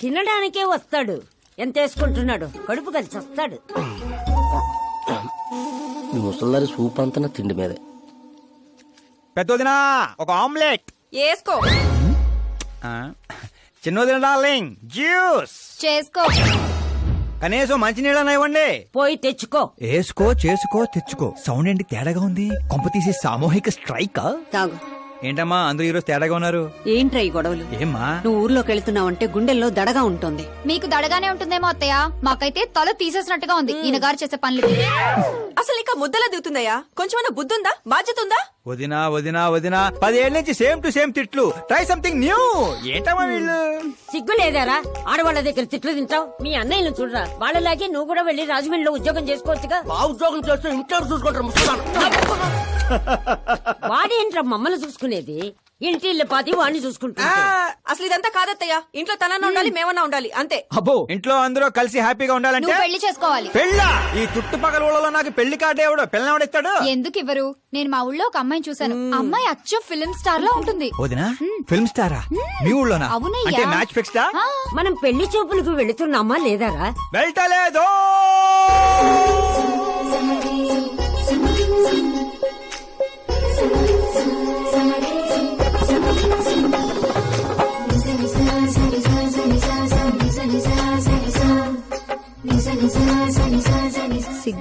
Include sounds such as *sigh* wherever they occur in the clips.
తినడానికే వస్తాడు. ఎంత వేసుకుంటున్నాడు? కడుపు కలిసి వస్తాడు. ఈ ముసల్దారి సూప్ అంతా నా తిండి మీదే. పెద్దదినా ఒక ఆమ్లెట్. వేసుకో. చిన్నదిన డార్లింగ్ జ్యూస్. చేసుకో. కనీసం మంచినీళ్ళని ఇవ్వండి. పోయి తెచ్చుకో. వేసుకో చేసుకో తెచ్చుకో. సౌండ్ ఏంటి తేడాగా ఉంది? కొంప తీసి సామూహిక స్ట్రైక్? తాగు. ఏంటమ్మా అందరూ ఈరోజు తేడాగా ఉన్నారు? ఏంట్రా ఈ గొడవలు? ఏమ్మా? నువ్వు ఊర్లోకి వెళ్తున్నావంటే గుండెల్లో దడగా ఉంటుంది. మీకు దడగానే ఉంటుందేమో అత్తయ్య? మాకైతే తల తీసేసినట్టుగా ఉంది. ఈయన గారు చేసే పనులు అసలు ఇంకా ముద్దలా దిగుతుందయ్యా? కొంచెమైనా బుద్ధి ఉందా బాధ్యత ఉందా? వదినా వదినా వదినా పదేళ్ళ నుంచి సేమ్ టు సేమ్ తిట్లు. ట్రై సంథింగ్ న్యూ ఏంటమ్మా వీళ్ళు? సిగ్గు లేదారా? ఆడవాళ్ళ దగ్గర తిట్లు తింటావు? మీ అన్నయ్యను చూడరా? వాళ్ళలాగే నువ్వు కూడా వెళ్ళి రాజమండ్రిలో ఉద్యోగం చేసుకోవచ్చుగా? మా ఉద్యోగం చేస్తే ఇంట్లో చూసుకుంటారు ముసలాను వాడేంట్రా మమ్మల్ని చూసుకునేది. ఇంటి ఇల్లు పాతి వాడిని చూసుకుంటా అసలు ఇదంతా కాదత్తయ్యా. ఇంట్లో తనన్నా ఉండాలి మేమన్నా ఉండాలి అంతే. అబ్బో ఇంట్లో అందరూ కలిసి హ్యాపీగా ఉండాలంటే నువ్వు పెళ్ళి చేసుకోవాలి. పెళ్ళ? ఈ చుట్టుపక్కల ఊళ్ళలో నాకు పెళ్ళి కార్డు ఎవడు పెళ్ళి ఎవడిస్తాడు ఎందుకు ఇవ్వరు నేను మా ఊళ్ళో ఒక అమ్మాయిని చూశాను. అమ్మాయి అచ్చం ఫిల్మ్ స్టార్లో ఉంటుంది. వదినా ఫిల్మ్ స్టారా? మీ ఊళ్ళోనా? అవునయ్యా. అంటే మ్యాచ్ ఫిక్స్డా? ఆ, మనం పెళ్ళి చూపులకు వెళుతున్నామా లేదారా వెళ్ళలేదు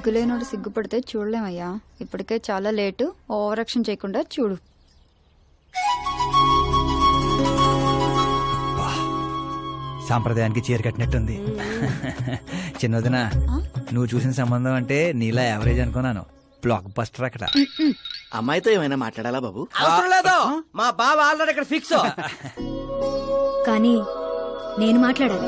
సిగ్గులేనోడు సిగ్గుపడితే చూడలేమయ్యా. ఇప్పటికే చాలా లేటు. ఓవర్ యాక్షన్ చేయకుండా చూడు. సాంప్రదాయానికి చీర కట్టినట్టుంది. చిన్నదిన నువ్వు చూసిన సంబంధం అంటే నీలా యావరేజ్ అనుకున్నాను. బ్లాక్ బస్టర్ అక్కడ అమ్మాయితో ఏమైనా మాట్లాడాలా బాబు? అవసరం లేదు. మా బావ ఆల్రెడీ ఇక్కడ ఫిక్స్ *laughs* కానీ నేను మాట్లాడాలి.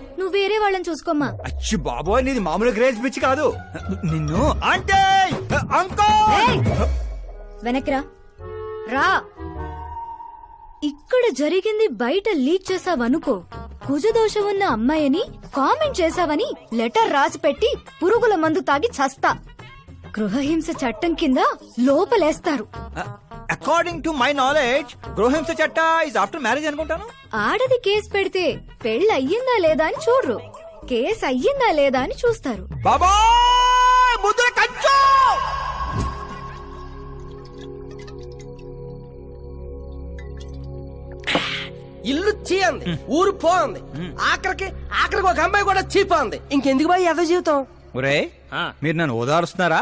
నువ్వు వేరే వాళ్ళని చూసుకోమ్మా. అచ్చి బాబోయ్ నీది మామూలు గ్రేజ్ పిచ్చి కాదు. నిన్ను అంటే! వెనక్రా రా. ఇక్కడ జరిగింది బయట లీక్ చేసావనుకో. కుజదోషం ఉన్న అమ్మాయిని కామెంట్ చేసావని లెటర్ రాసి పెట్టి పురుగుల మందు తాగి చస్తా. గృహహింస చట్టం కింద లోపలేస్తారు. అకార్డింగ్ టు మై నాలెడ్జ్ గృహింస చట్ట ఇస్ ఆఫ్టర్ మ్యారేజ్ అనుకుంటాను. ఆడది కేసు పెడితే పెళ్ళి అయ్యిందా లేదా అని చూడరు. కేసు అయ్యిందా లేదా అని చూస్తారు. బాబోయ్ ముద్ర కంచు! ఇల్లు చీ అంది ఊరు పో అంది ఆఖరికి ఆఖరికి ఒక అమ్మాయి కూడా చీప అంది ఇంకెందుకు బాయ్ ఎద జీవితం? ఒరే మీరు నన్ను ఓదారుస్తున్నారా?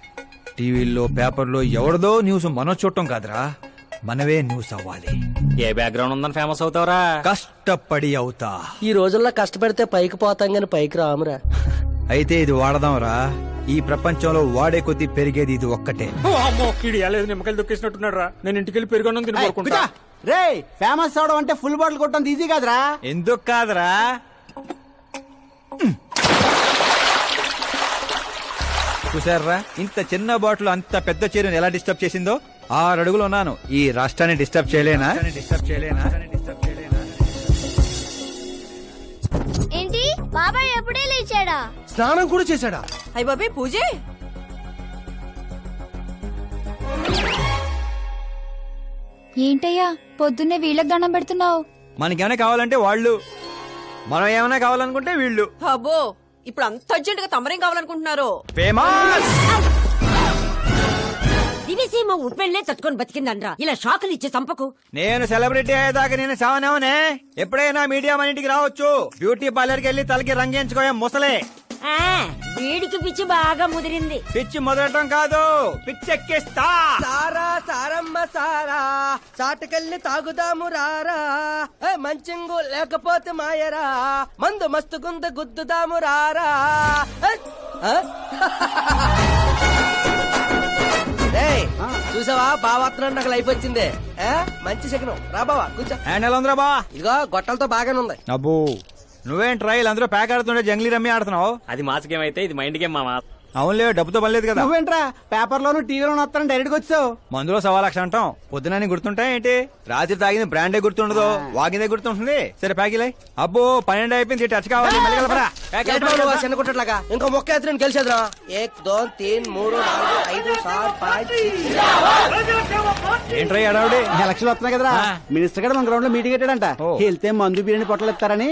టీవీల్లో పేపర్లో ఎవరిదో న్యూస్ మనం చూడటం కాదురా. మనవే న్యూస్ అవ్వాలి. ఏ బ్యాక్గ్రౌండ్ ఉందని ఫేమస్ అవుతావురా? కష్టపడి అవుతా. ఈ రోజుల్లో కష్టపడితే పైకి పోతాం గాని పైకి రామురా. అయితే ఇది వాడదాంరా. ఈ ప్రపంచంలో వాడే కొద్దీ పెరిగేది ఇది ఒక్కటే. లేదు నిమ్మకాయలు దొక్కేసినట్టున్నాడు రా నేను ఇంటికి వెళ్ళి పెరుగొన్నం తిని పడుకుంటా. రే ఫేమస్ అవడం అంటే ఫుల్ బాటిల్ కొట్టడం ఈజీ కాదురా. ఎందుకు కాదురా? చూసారా ఇంత చిన్న బాటిల్ అంత పెద్ద చీరను ఎలా డిస్టర్బ్ చేసిందో? ఆరు అడుగులు ఉన్నాను. ఈ రాష్ట్రాన్ని డిస్టర్బ్ చేయలేనా? డిస్టర్బ్ చేయలేనా? ఏంటి? బాబాయ్ ఎప్పుడే లేచాడా? స్నానం కూడా చేశాడా? అయ్య బాబే పూజే? ఏంటయ్యా? పొద్దున్నే వీళ్ళకి దండం పెడుతున్నావు. మనకేమైనా కావాలంటే వాళ్ళు. మనం ఏమైనా కావాలనుకుంటే వీళ్ళు. అబ్బో ఇప్పుడు అంత అర్జెంట్గా తమరేం కావాలనుకుంటున్నారు? ఫేమస్! దివిసీమ ఉప్పెళ్ళే తట్టుకొని బతికిందనరా ఇలా షాకులు ఇచ్చే చంపకు. నేను సెలబ్రిటీ అయ్యేదాకా నేను సావనేవనే ఎప్పుడైనా మీడియా మన ఇంటికి రావచ్చు. బ్యూటీ పార్లర్కి వెళ్ళి తలకి రంగేయించుకోయా ముసలే. ఆ, వీడికి పిచ్చి బాగా ముదిరింది. పిచ్చి మొదలటం కాదు పిచ్చెక్కిస్తా. సారా సారమ్మ సారా చాటకెళ్ళి తాగుదాము రారా. ఏ, మంచింగు లేకపోతే మాయరా. మందు మస్తు గుంద గుద్దుదాము రారా. ఏ, ఆ? ఏయ్, చూసావా? బావాత్రం నాకు లైఫ్ వచ్చింది. ఏ, మంచి శకనం. రా బావా కూర్చో. హ్యాండ్ ఎలా ఉందిరా బా ఇదిగో గొట్టలతో బాగానే ఉంది అబ్బో. నువ్వేం ట్రైల్ అందరూ ప్యాక్ ఆడుతుండే జంగ్లీ రమ్మి ఆడుతున్నావు? అది మాస్ గేమ్ అయితే ఇది మైండ్ గేమ్ మామా అవునులే డబ్బుతో పనిలేదు కదా. నువ్వేంట్రా? పేపర్ లోను టీవీలోను వస్తాను డైరెక్ట్గా వచ్చావు. మందులో సవా లక్ష అంటాం. పొద్దునని గుర్తుంటాయి ఏంటి? రాత్రి తాగింది బ్రాండే గుర్తుండదు. వాగిందే గుర్తుంటుంది. సరే ప్యాకిలే అబ్బో పన్నెండు అయిపోయింది టచ్ కావాలి. మళ్ళీ కలపరా. ఇంకో మొక్క ఎత్తున గెలిచేద్రా ఏక్ దో తీన్ మూడు నాలుగు ఐదు సార్ పాంచ్ ఏంట్రా ఎలక్షన్ వస్తున్నాయి కదరా. మినిస్టర్ గారు మన గ్రౌండ్లో మీటింగ్ పెట్టాడంట. వెళ్తే మందు బిర్యానీ పొట్టలు ఇస్తారని.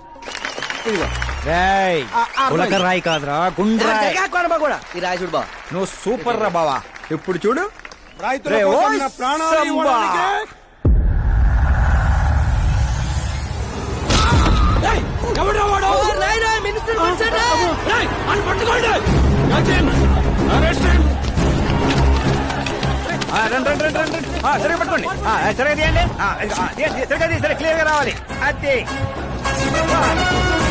ఇదిగో రాయ్ ఆ, ఆ, ఉలక రాయి కాదురా గుండ్రాయ్. కొనబా కూడా? ఈ రాజుడు బా. నువ్వు సూపర్ రా బావా. ఇప్పుడు చూడు. రైతుల రే, కోసం ఓయ్ నా ప్రాణాలు సంబా. ఇవ్వడానికే. మినిస్టర్ పిలిచాడు. ఆ, రండి, రండి, రండి, రండి, రండి. ఆ, సరిగ్గా పట్టుకోండి. ఆ, సరిగ్గా తీయండి. ఆ, ఆ, తీయండి, సరిగ్గా తీయండి, సరే క్లియర్గా రావాలి. అది. రాయేషు